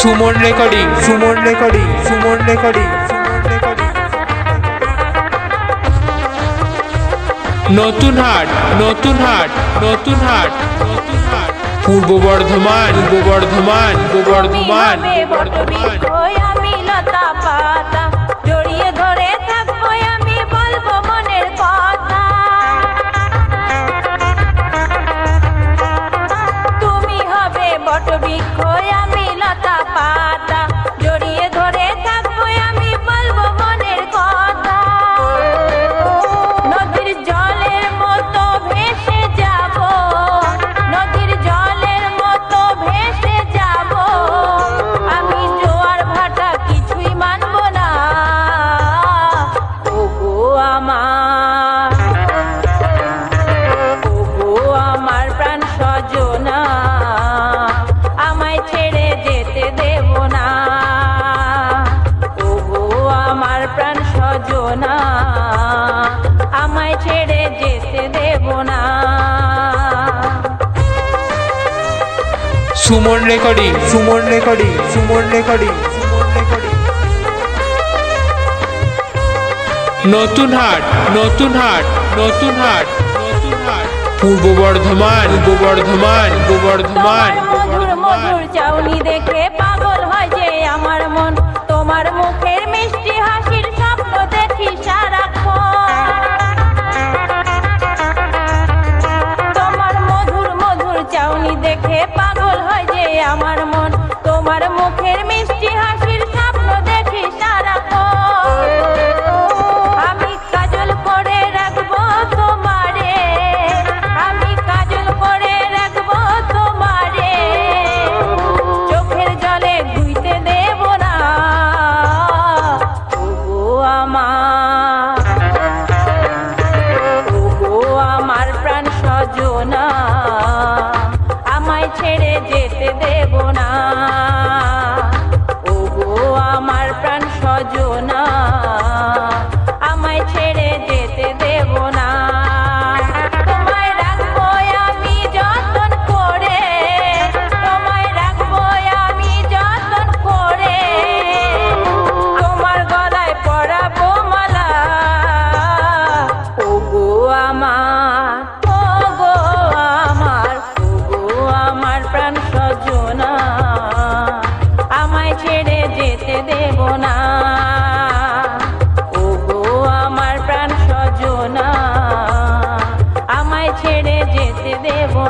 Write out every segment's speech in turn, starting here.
Suman recording Suman recording Suman recording নতুন হাট নতুন হাট নতুন হাট নতুন হাট। পূর্ব বর্ধমান পূর্ব বর্ধমান পূর্ব বর্ধমান বর্ধমান। ছেড়ে যেতে দেব না। Suman recording Suman recording Suman recording নতুন হাট নতুন হাট নতুন হাট নতুন হাট। পূর্ব বর্ধমান পূর্ব বর্ধমান পূর্ব বর্ধমান। ছেড়ে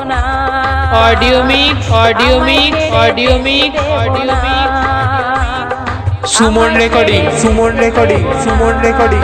না। Audio mic audio mic audio mic audio mic Suman recording Suman recording Suman recording